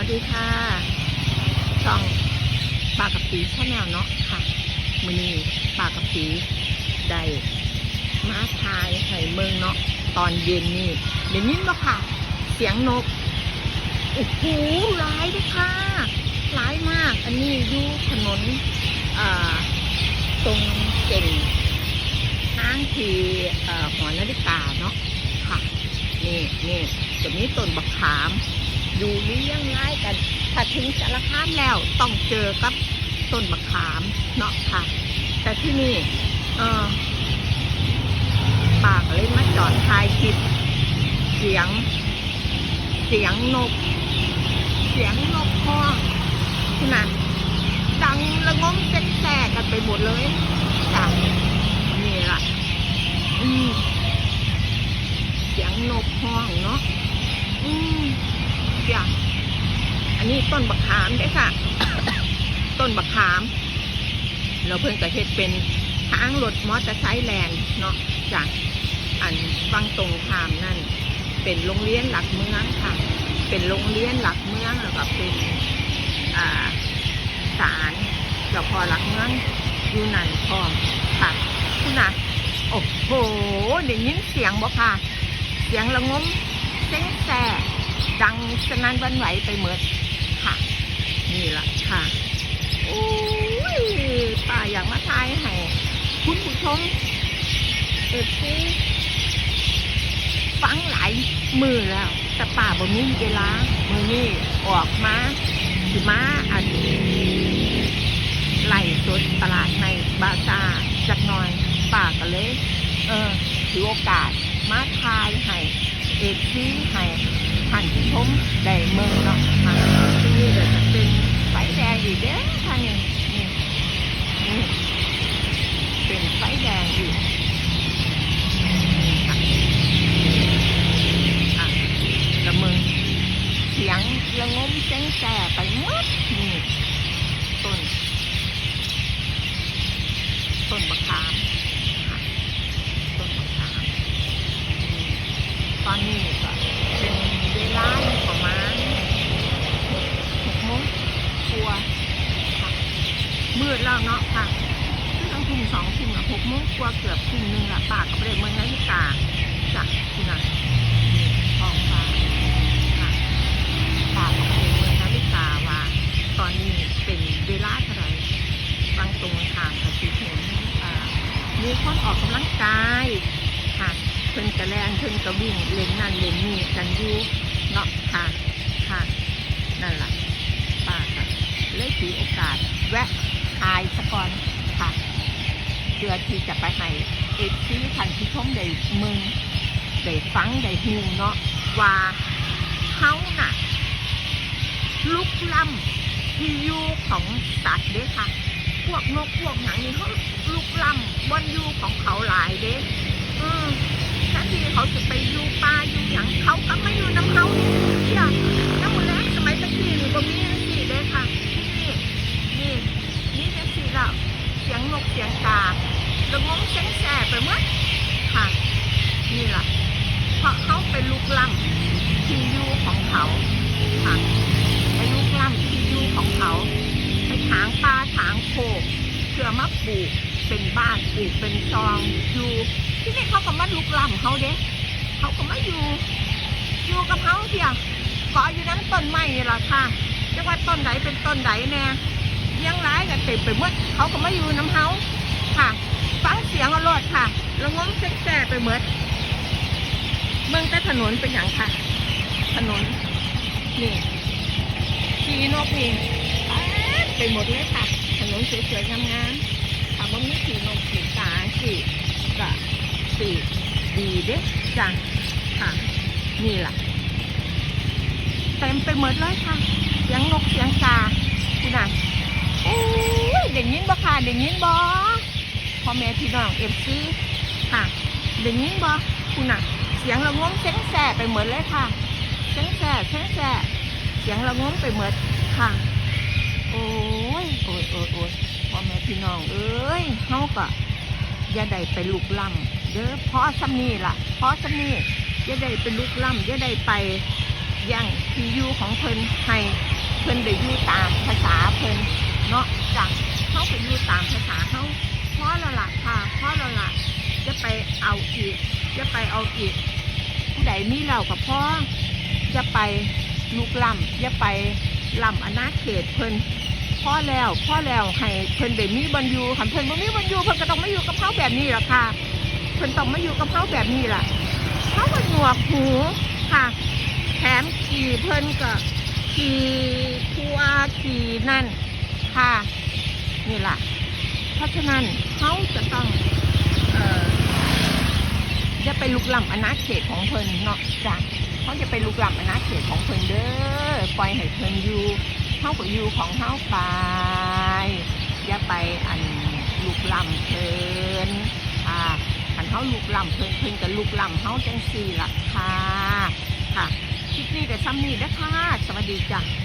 วัสดีค่ะช่องปากกับปีชาแนลเนาะค่ะมือนี้ปากกับปีได้มาทายไห่เมืองเนาะตอนเย็นนี่เดี๋ยวนี้เนาะค่ะ เสียงนกโอ้โหหลายเลยค่ะหลายมาก อันนี้อยู่ถนนตรงเก่งห้างที่เอ่อหอนาฬิกาเนาะค่ะนี่นี่ตัวนี้ต้นบักขาม อยู่เลี้ยงง่ายกัน ถ้าถึงสารคามแล้วต้องเจอกับต้นมะขามเนาะค่ะ แต่ที่นี่เออปากเลยมาจอดทายคลิปเสียง เสียงนก เสียงนกห้องขนาดดังระงมแจกกันไปหมดเลยจ้ะนี่ล่ะ อืมเสียงนกห้องเนาะอืม จ้ะอันนี้ต้นบักขามเด้อค่ะ ต้นบักขาม เราเพิ่งจะเฮ็ดเป็นทางรถมอเตอร์ไซค์แลนด์เนาะจากอันฟังตรงขามนั่น เป็นโรงเรียนหลักเมืองค่ะ เป็นโรงเรียนหลักเมืองแล้วก็เป็นอ่าศาลเจ้าพ่อหลักเมืองอยู่นั่นพร้อมค่ะคุณน่ะโอ้โหได้ยินเสียงบ่ค่ะ เสียงระงมเส้นแส ดังสนั่นวันไหวไปหมดค่ะ นี่ละค่ะ โอ้ยป้าอยากมาทายให้คุณผู้ชมเอฟซีฟังหลายมือแล้ว แต่ป้าบ่มีเวลา มือนี้ออกมาสิมาอันไหลสดตลาดในบาซาจักหน่อยป้าก็เลย เออถือโอกาสมาทายให้เอฟซีให้ ท่านผู้ชมได้เมืองเนาะค่ะที่นี่ก็จะเป็นไฟแดงอีกเด้อค่ะนี่นี่นี่เป็นไฟแดงอีกนี่ค่ะอะละเมืองเสียงระงมเสียงแส่ไปหมดนี่ต้น ต้นมะขามค่ะ ต้นมะขามตอนนี้ก็เป็นเวลาอยู่ประมาณหกโมงกลัวาค่ะมื ดแล้วเนาะค่ะตั้งทุ่มสองทุ่มอะหกโมงกว่าเกือบทุ่มหนึ่งละปากกับเรเมืองนาฬิกาจากที่นั่นนี่ท้องฟ้าค่ะปากกับเรเมืองนาฬิกาว่าตอนนี้เป็นเวลาเท่าไหร่บางตรงทางกับสีเห็นอ่ามีคนออกกำลังกายค่ะเพิ่นกระแลนเพิ่นกระวิ่งเล่นนั่นเล่นนี่กันอยู่เนาะค่ะค่ะนั่นแหละป้าค่ะเลยถือโอกาสแวะ ทายสะก่อนค่ะเพื่อที่จะไปให้เอฟซีทันที่ชมได้มึงได้ฟังได้ฮูเนาะว่าเฮาน่ะลุกล้ำที่อยู่ของสัตว์เด้อค่ะ พวกนกพวกหยังนี่เขาลุกล้ำบนอยู่ของเขาหลายเด้อืมแทนที่เขาจะไปอยู่ป่าอยู่หยังเขาก็ไม่อยู่น้ำเขานี่เชี่ยน้ำมือแรงสมัยตะกี้นี่ก็มีจังสี่เด้ค่ะ นี่ นี่ นี่จังสี่แล้วเสี ยงนกเสียงการะงมเสียงแสบไปหมดค่ะ นี่ล่ะเพราะเขาไปลุกล้ำที่อยู่ของเขาค่ะไปลุกล้ำที่อยู่ของเขาไปถางปลาถางโคกเพื่อมาปลูกเป็นบ้านปลูกเป็นซองอยู่ที่นี่เขาก็มาลุกล้ำเขาเด้เขาก็มาอยู่ อยู่กับเขาเดียวเกาะอยู่นั้นต้นไม้นี่แหละค่ะจะว่าต้นไหนเป็นต้นไหนแน่ ลี้ยังร้ายกันเต็มไปหมดเขาก็มาอยู่น้ำเขาค่ะ ฟังเสียงอรรถค่ะแล้วงมเซ็กแซ่ไปหมดเมืองแต่ถนนเป็นอย่างค่ะ ถนนนี่ทีนกนี่ไปหมดเลยค่ะ ถนนสวยๆงามๆถามว่ามีสีนกสีตาสีก็สีดีเด้จ้ะค่ะ นี่แหละเต็มไปหมดเลยค่ะเสียงนกเสียงกาคุณน่ะโอ้ย เด็กยินบ่ค่ะเด็กยินบ่พ่อแม่พี่น้องเอฟซีค่ะเด็กยินบ่คุณน่ะ เสียงระงมเสียงแสบไปหมดเลยค่ะเสียงแสบเสียงแสบเสียงระงมไปหมดค่ะโอ้ยโอ้ยโอ้ยโอ้ยพ่อแม่พี่น้องเอ้ยเฮาก็อย่าได้ไปลุกล้ำเด้อเพราะซ้ำนี่ล่ะเพราะซ้ำนี่อย่าได้ไปลุกล้ำอย่าได้ไปย่งที่อยู่ของเพิ่นให้เพิ่นได้อยู่ตามภาษาเพิ่น เนาะจ้ะเขาไปอยู่ตามภาษาเขาเพราะล้วล่ะค่ะเพราะล้วล่ะจะไปเอาอีก จะไปเอาอีกผู้ใดมีเรากับพ่อจะไปลุกล้ำจะไปล้ำอนาเขตเพิ่นพ่อแล้วพ่อแล้วให้เพิ่นได้มีบรรยูคันเพิ่นบ่มีบรรยูเพิ่นก็ต้องมาอยู่กับเขาแบบนี้ล่ะค่ะเพิ่นต้องมาอยู่กับเขาแบบนี้ล่ะเขาก็หนวกหูค่ะแถมขี่เพิ่นก็ขี่ทัวขี่นั่น ค่ะนี่ล่ะ เพราะฉะนั้นเขาจะต้องเอ่อจะไปลุกล้ำอาณาเขตของเพิ่นเนาะจ้ะเขาจะไปลุกล้ำอาณาเขตของเพิ่นเด้อปล่อยให้เพิ่นอยู่เขาก็อยู่ของเขาไปอย่าไปอันลุกล้ำเพิ่นค่ะคันเขาลุกล้ำเพิ่นเพิ่นก็ลุกล้ำเขาจังสี่ล่ะค่ะค่ะคลิปนี้ก็ซ้ำนี้นะคะสวัสดีจ้ะ